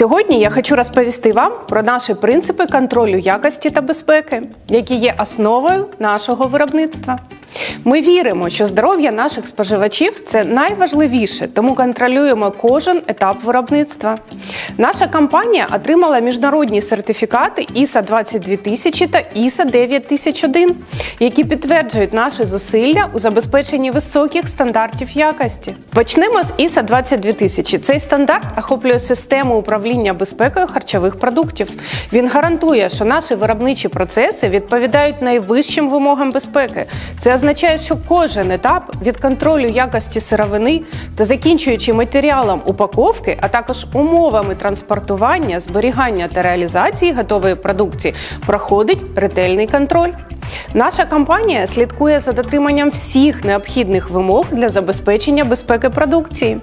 Сьогодні я хочу розповісти вам про наші принципи контролю якості та безпеки, які є основою нашого виробництва. Ми віримо, що здоров'я наших споживачів це найважливіше, тому контролюємо кожен етап виробництва. Наша компанія отримала міжнародні сертифікати ISA 22000 та ISA 9001, які підтверджують наші зусилля у забезпеченні високих стандартів якості. Почнемо з ISA 22000. Цей стандарт охоплює систему управління безпекою харчових продуктів. Він гарантує, що наші виробничі процеси відповідають найвищим вимогам безпеки. Це означає, що кожен етап від контролю якості сировини та закінчуючи матеріалом упаковки, а також умовами транспортування, зберігання та реалізації готової продукції, проходить ретельний контроль. Наша компанія слідкує за дотриманням всіх необхідних вимог для забезпечення безпеки продукції.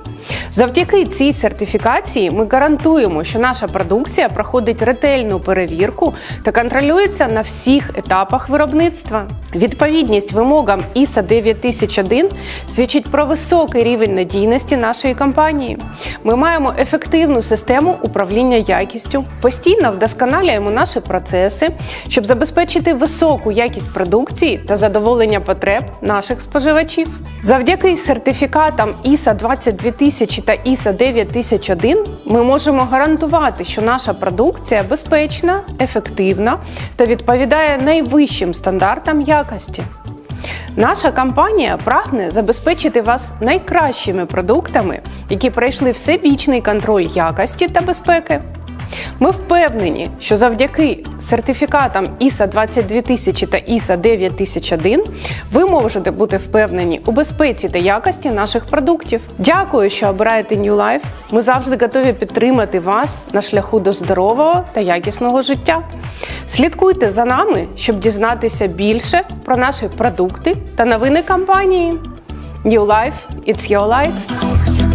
Завдяки цій сертифікації ми гарантуємо, що наша продукція проходить ретельну перевірку та контролюється на всіх етапах виробництва. Відповідність вимогам ISA 9001 свідчить про високий рівень надійності нашої компанії. Ми маємо ефективну систему управління якістю, постійно вдосконалюємо наші процеси, щоб забезпечити високу якість продукції та задоволення потреб наших споживачів. Завдяки сертифікатам ISA 22000 та ISA 9001 ми можемо гарантувати, що наша продукція безпечна, ефективна та відповідає найвищим стандартам якості. Наша компанія прагне забезпечити вас найкращими продуктами, які пройшли всебічний контроль якості та безпеки. Ми впевнені, що завдяки сертифікатам ISA 22000 та ISA 9001 ви можете бути впевнені у безпеці та якості наших продуктів. Дякую, що обираєте New Life. Ми завжди готові підтримати вас на шляху до здорового та якісного життя. Слідкуйте за нами, щоб дізнатися більше про наші продукти та новини компанії. New Life – it's your life.